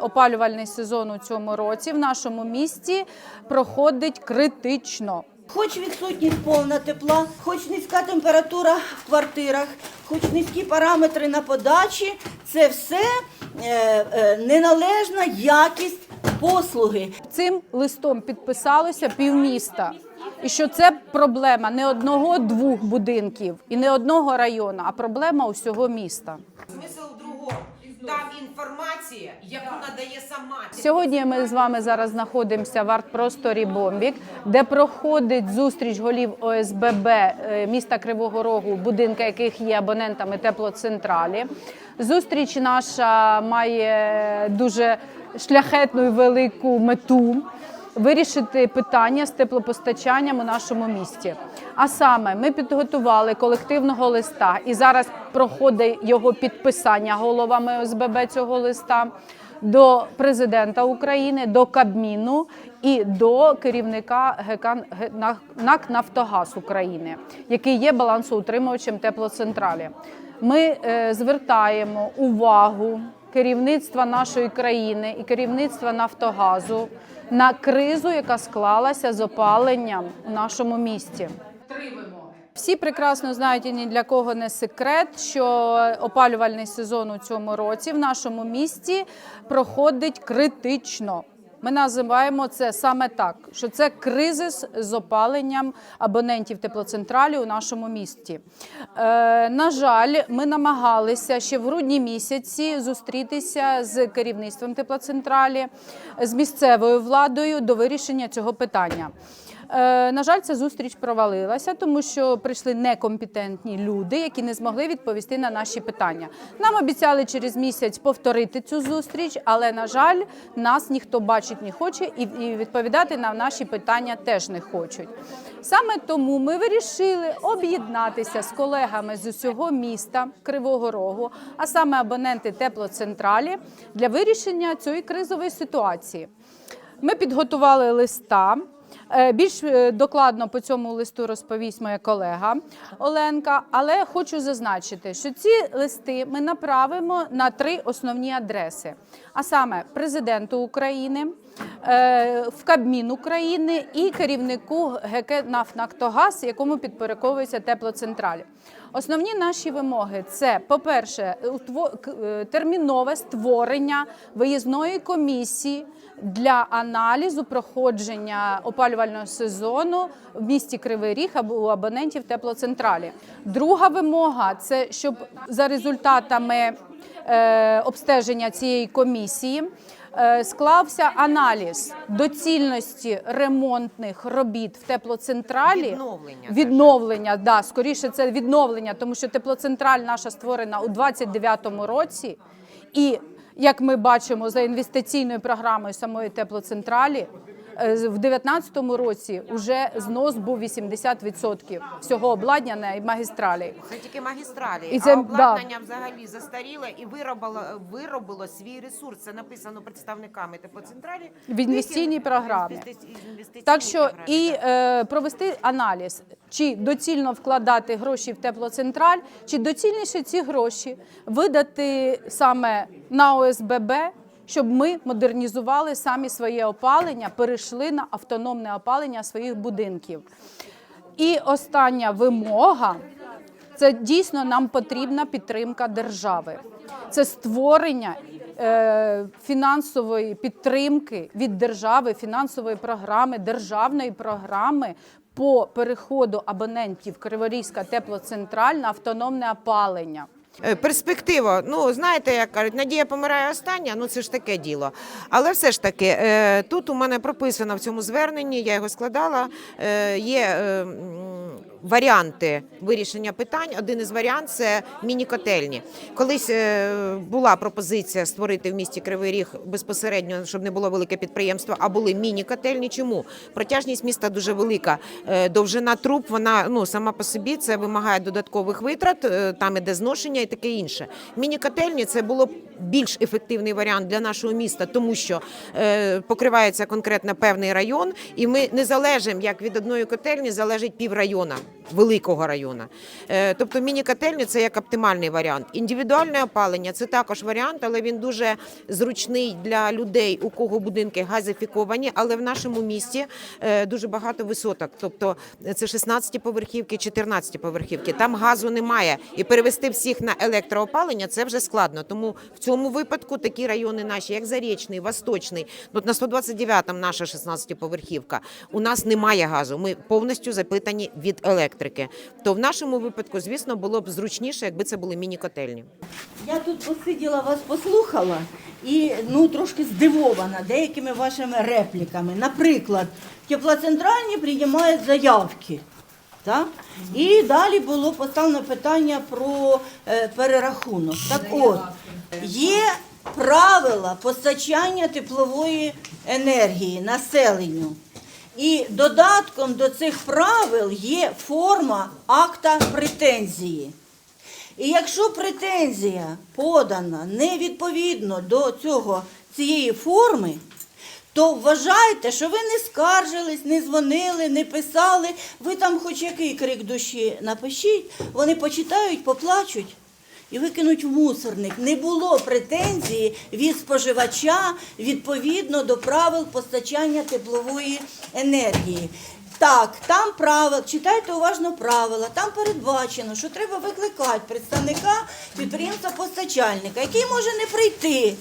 Опалювальний сезон у цьому році в нашому місті проходить критично. Хоч відсутність повна тепла, хоч низька температура в квартирах, хоч низькі параметри на подачі, це все е, е, неналежна якість послуги. Цим листом підписалося півміста. І що це проблема не одного-двох будинків і не одного району, а проблема усього міста. Там інформація, яку надає сама. Сьогодні ми з вами зараз знаходимося в арт-просторі Бомбік, де проходить зустріч голів ОСББ е, міста Кривого Рогу, будинки яких є абонентами теплоцентралі. Зустріч наша має дуже шляхетну і велику мету. Вирішити питання з теплопостачанням у нашому місті. А саме ми підготували колективного листа, і зараз проходить його підписання головами ОСББ цього листа до президента України, до Кабміну і до керівника ГК НАК Нафтогаз України, який є балансоутримувачем теплоцентралі. Ми е, звертаємо увагу керівництва нашої країни і керівництва Нафтогазу на кризу, яка склалася з опаленням у нашому місті. Всі прекрасно знають і ні для кого не секрет, що опалювальний сезон у цьому році в нашому місті проходить критично. Ми називаємо це саме так, що це кризис з опаленням абонентів теплоцентралі у нашому місті. Е, на жаль, ми намагалися ще в грудні місяці зустрітися з керівництвом теплоцентралі, з місцевою владою до вирішення цього питання. Е, На жаль, ця зустріч провалилася, тому що прийшли некомпетентні люди, які не змогли відповісти на наші питання. Нам обіцяли через місяць повторити цю зустріч, але на жаль, нас ніхто бачить не хоче і і відповідати на наші питання теж не хочуть. Саме тому ми вирішили об'єднатися з колегами з усього міста Кривого Рогу, а саме абоненти теплоцентралі, для вирішення цієї кризової ситуації. Ми підготували листа. Е, Більш е, докладно по цьому листу розповість моя колега Оленка. Але хочу зазначити, що ці листи ми направимо на три основні адреси: а саме президенту України, е, в Кабмін України і керівнику ГК «Нафтогаз», якому підпорядковується теплоцентраль. Основні наші вимоги це, по-перше, е, термінове створення виїзної комісії для аналізу проходження опалювального сезону в місті Кривий Ріг або у абонентів теплоцентралі. Друга вимога це щоб за результатами обстеження цієї комісії. е, Склався аналіз доцільності ремонтних робіт в теплоцентралі Відновлення, відновлення, да, скоріше це відновлення, тому що теплоцентраль наша створена у 29-му році, і як ми бачимо за інвестиційною програмою самої теплоцентралі, е, в 2019 році вже знос був 80% всього обладнання і магістралей. Це тільки магістралі, І це- а обладнання взагалі застаріле і виробило, виробило свій ресурс. Це написано представниками теплоцентралі В інвестиційній програмі. Так що програмі, і так. е, провести аналіз, чи доцільно вкладати гроші в теплоцентраль, чи доцільніше ці гроші видати саме на ОСББ, щоб ми модернізували самі своє опалення, перейшли на автономне опалення своїх будинків. І остання вимога це дійсно нам потрібна підтримка держави. Це створення е, фінансової підтримки від держави, фінансової програми, державної програми по переходу абонентів Криворізька теплоцентраль на автономне опалення. Е, Перспектива, ну знаєте, як кажуть, надія помирає остання, ну це ж таке діло. Але все ж таки, е, тут у мене прописано в цьому зверненні, я його складала. е, Є варіанти вирішення питань. Один із варіантів це міні-котельні. Колись була пропозиція створити в місті Кривий Ріг безпосередньо, щоб не було велике підприємство, а були міні-котельні. Чому протяжність міста дуже велика? Довжина труб, вона ну сама по собі це вимагає додаткових витрат. Там іде зношення і таке інше. Міні-котельні це було б більш ефективний варіант для нашого міста, тому що е, покривається конкретно певний район, і ми не залежимо, як від одної котельні залежить піврайона. великого району. Е, Тобто міні-котельні це як оптимальний варіант. Індивідуальне опалення це також варіант, але він дуже зручний для людей, у кого будинки газифіковані. Але в нашому місті е, дуже багато висоток. Тобто це 16 поверхівки, 14 поверхівки. Там газу немає. І перевести всіх на електроопалення це вже складно. Тому в цьому випадку такі райони наші, як Зарічний, Восточний, от на 129-м наша 16-поверхівка. У нас немає газу. Ми повністю запитані від електрики. То в нашому випадку, звісно, було б зручніше, якби це були міні-котельні. Я тут посиділа, вас послухала і ну трошки здивована деякими вашими репліками. Наприклад, теплоцентральні приймають заявки. Так? І далі було поставлено питання про е, перерахунок. Так от, є правила постачання теплової енергії населенню. І додатком до цих правил є форма акта претензії. І якщо претензія подана не відповідно до цього, цієї форми, то вважайте, що ви не скаржились, не дзвонили, не писали. Ви там хоч який крик душі напишіть, вони почитають, поплачуть і викинуть в мусорник. Не було претензії від споживача відповідно до правил постачання теплової енергії. Так, там правила, читайте уважно правила, там передбачено, що треба викликати представника підприємства постачальника, який може не прийти.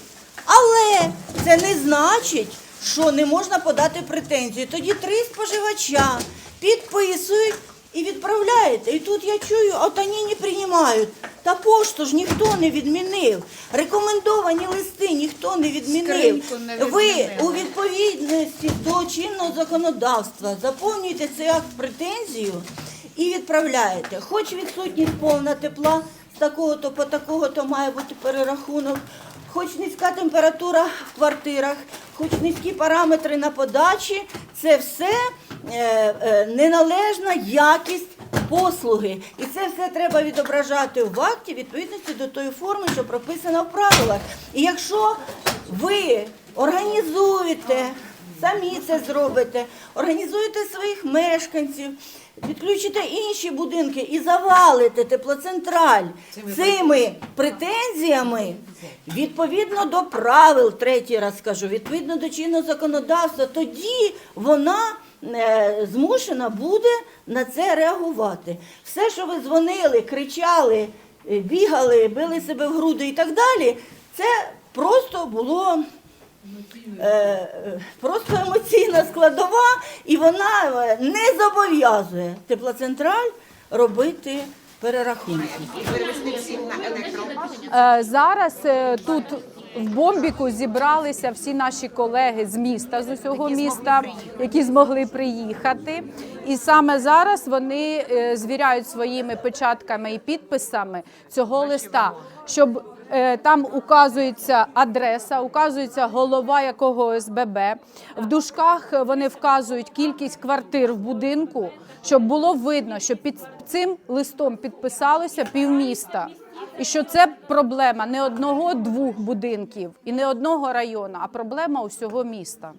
Але це не значить, що не можна подати претензію. Тоді три споживача підписують і відправляєте. І тут я чую, а та ні, не приймають. Та пошту ж ніхто не відмінив. Рекомендовані листи ніхто не відмінив. Скриньку не Ви відмінили. у відповідності до чинного законодавства заповнюєте цей акт претензію і відправляєте. Хоч відсутність повна тепла з такого-то по такого-то має бути перерахунок, хоч низька температура в квартирах, хоч низькі параметри на подачі, це все е, е, неналежна якість послуги. І це все треба відображати в акті відповідності до тої форми, що прописана в правилах. І якщо ви організуєте, самі це зробите, організуєте своїх мешканців, підключите інші будинки і завалите теплоцентраль цими претензіями, відповідно до правил, третій раз скажу, відповідно до чинного законодавства, тоді вона е, змушена буде на це реагувати. Все, що ви дзвонили, кричали, е, бігали, били себе в груди і так далі, це просто було. Е, е, Просто емоційна складова, і вона е, не зобов'язує теплоцентраль робити перерахунки. Зараз тут в Бомбіку зібралися всі наші колеги з міста, з усього міста, які змогли приїхати. І саме зараз вони е, звіряють своїми печатками і підписами цього листа, щоб е, там указується адреса, указується голова якого ОСББ. В дужках вони вказують кількість квартир в будинку, щоб було видно, що під цим листом підписалося півміста. І що це проблема не одного двох будинків і не одного району, а проблема усього міста.